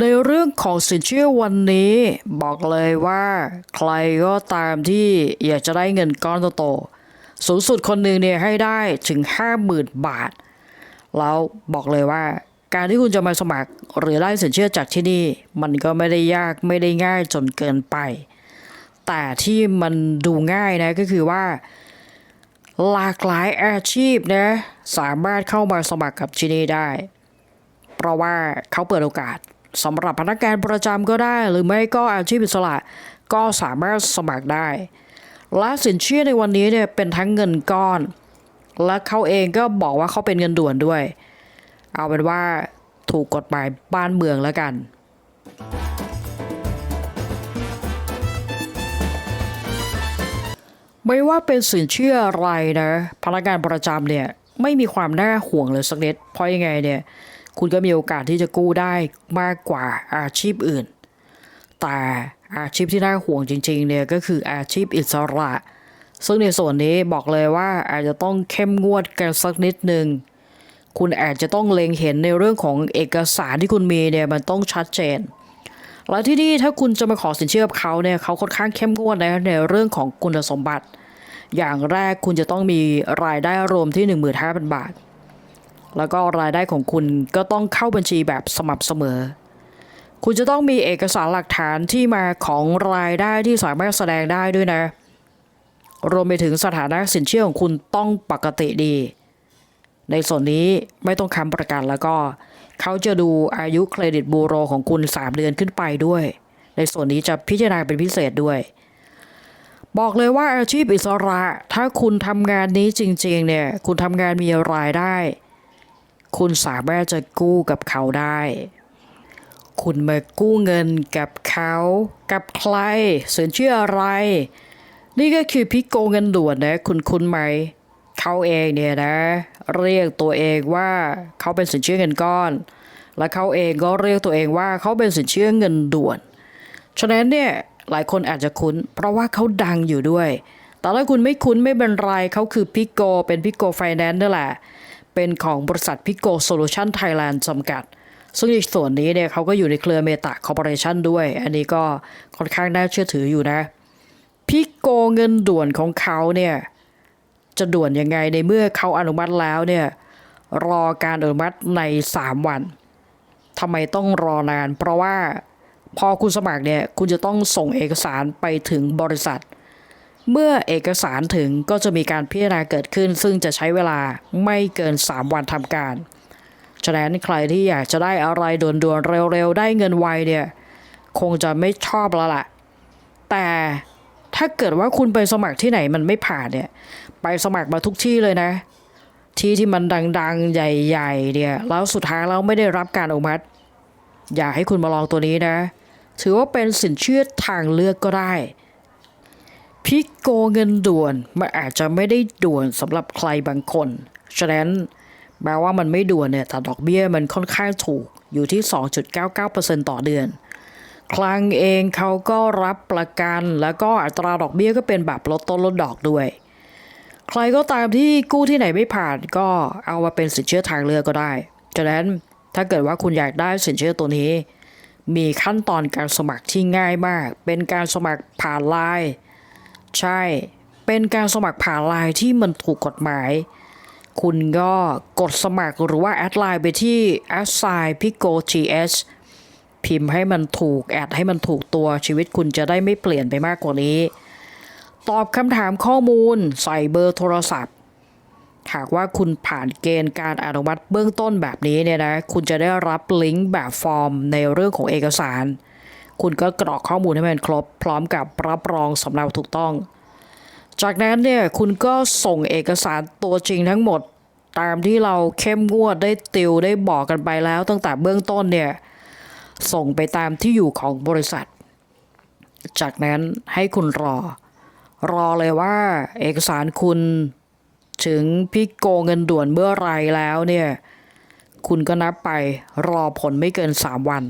ในเรื่องของสินเชื่อวันนี้ บอกเลยว่า ใครก็ตามที่อยากจะได้เงินก้อนโตๆสูงสุดคนหนึ่งเนี่ยให้ได้ถึง 50,000 บาท แล้วบอกเลยว่า การที่คุณจะมาสมัครหรือได้สินเชื่อจากที่นี่ มันก็ไม่ได้ยากไม่ได้ง่ายจนเกินไป แต่ที่มันดูง่ายนะก็คือว่า หลากหลายอาชีพนะสามารถเข้ามาสมัครกับที่นี่ได้ เพราะว่าเขาเปิดโอกาส สำหรับพนักงานประจำก็ได้ หรือไม่ก็อาชีพอิสระก็สามารถสมัครได้ และสินเชื่อในวันนี้เนี่ยเป็นทั้งเงินก้อน และเขาเองก็บอกว่าเขาเป็นเงินด่วนด้วย เอาเป็นว่าถูกกฎหมายบ้านเมืองแล้วกันไม่ว่าเป็นสินเชื่ออะไรนะ พนักงานประจำเนี่ยไม่มีความน่าห่วงเลยสักนิดเพราะยังไงเนี่ย คุณก็มีโอกาสที่จะกู้ได้มากกว่าอาชีพอื่น แต่อาชีพที่น่าห่วงจริงๆเนี่ยก็คืออาชีพอิสระ ซึ่งในส่วนนี้บอกเลยว่าอาจจะต้องเข้มงวดกันสักนิดหนึ่งคุณอาจจะต้องเล็งเห็นในเรื่องของเอกสารที่คุณมีเนี่ยมันต้องชัดเจน แล้วที่นี่ถ้าคุณจะมาขอสินเชื่อกับเขาเนี่ยเขาค่อนข้างเข้มงวดนะในเรื่องของคุณสมบัติ อย่างแรกคุณจะต้องมีรายได้รวมที่ 15,000 บาท แล้วก็รายได้ของคุณก็ต้องเข้าบัญชีแบบสม่ำเสมอ คุณจะต้องมีเอกสารหลักฐานที่มาของรายได้ที่สามารถแสดงได้ด้วยนะ รวมไปถึงสถานะสินเชื่อของคุณต้องปกติดี ในส่วนนี้ไม่ต้องค้ำประกันแล้วก็ เขาจะดูอายุเครดิตบูโรของคุณ 3 เดือนขึ้นไปด้วย ในส่วนนี้จะพิจารณาเป็นพิเศษด้วยบอกเลยว่าอาชีพอิสระ ถ้าคุณทำงานนี้จริง ๆ เนี่ย คุณทำงานมีรายได้ คุณสามารถจะกู้กับเขาได้ คุณมากู้เงินกับเขา กับใครสินเชื่ออะไร นี่ก็คือพิโกเงินด่วนนะคุณคุณไหม เขาเองเนี่ยนะ เรียกตัวเองว่าเขาเป็นสินเชื่อเงินก้อน และเขาเองก็เรียกตัวเองว่าเขาเป็นสินเชื่อเงินด่วน ฉะนั้นเนี่ยหลายคนอาจจะคุ้น เพราะว่าเขาดังอยู่ด้วยแต่ถ้าคุณไม่คุ้นไม่เป็นไรเขาคือพิโกเป็นพิโกไฟแนนซ์นั่นแหละ เป็นของบริษัทพิโกโซลูชันไทยแลนด์จำกัด ซึ่งในส่วนนี้เนี่ยเขาก็อยู่ในเครือเมตาคอร์ปอเรชันด้วย อันนี้ก็ค่อนข้างน่าเชื่อถืออยู่นะ พิโกเงินด่วนของเขาเนี่ยจะด่วนยังไงในเมื่อเขาอนุมัติแล้วเนี่ยรอการอนุมัติใน 3 วันทำไมต้องรอนาน เพราะว่าพอคุณสมัครเนี่ยคุณจะต้องส่งเอกสารไปถึงบริษัท เมื่อเอกสารถึงก็จะมีการพิจารณาเกิดขึ้น ซึ่งจะใช้เวลาไม่เกิน 3 วันทำการ ฉะนั้นใครที่อยากจะได้อะไรด่วนๆเร็วๆ ได้เงินไวเนี่ย คงจะไม่ชอบแล้วล่ะ แต่ถ้าเกิดว่าคุณไปสมัครที่ไหนมันไม่ผ่านเนี่ย ไปสมัครมาทุกที่เลยนะ ที่ที่มันดังๆ ใหญ่ๆ เนี่ย แล้วสุดท้ายเราไม่ได้รับการอนุมัติ อยากให้คุณมาลองตัวนี้นะ ถือว่าเป็นสินเชื่อทางเลือกก็ได้ พิกโกเงินด่วนมันอาจจะไม่ได้ด่วนสำหรับใครบางคน ฉะนั้นแม้ว่ามันไม่ด่วนเนี่ยแต่ดอกเบี้ยมันค่อนข้างถูกอยู่ที่ 2.99%ต่อเดือน คลังเองเขาก็รับประกันแล้วก็อัตราดอกเบี้ยก็เป็นแบบลดต้นลดดอกด้วย ใครก็ตามที่กู้ที่ไหนไม่ผ่านก็เอามาเป็นสินเชื่อทางเลือกก็ได้ ฉะนั้นถ้าเกิดว่าคุณอยากได้สินเชื่อตัวนี้ มีขั้นตอนการสมัครที่ง่ายมาก เป็นการสมัครผ่านไลน์ ใช่ เป็นการสมัครผ่านไลน์ที่มันถูกกฎหมาย คุณก็กดสมัครหรือว่าแอดไลน์ไปที่ a s s i p i c o ts พิมพ์ให้มันถูก แอดให้มันถูกตัวชีวิตคุณจะได้ไม่เปลี่ยนไปมากกว่านี้ ตอบคำถามข้อมูลใส่เบอร์โทรศัพท์ หากว่าคุณผ่านเกณฑ์การอนุมัติเบื้องต้นแบบนี้เนี่ยนะ คุณจะได้รับลิงก์แบบฟอร์มในเรื่องของเอกสาร คุณก็กรอกข้อมูลให้มันครบ พร้อมกับรับรองสำเนาถูกต้อง จากนั้นเนี่ยคุณก็ส่งเอกสารตัวจริงทั้งหมด ตามที่เราเข้มงวดได้ติวได้บอกกันไปแล้ว ตั้งแต่เบื้องต้นเนี่ยส่งไปตามที่อยู่ของบริษัท จากนั้นให้คุณรอ รอเลยว่า เอกสารคุณถึงพี่โกเงินด่วนเมื่อไรแล้วเนี่ย คุณก็นับไปรอผลไม่เกิน 3 วัน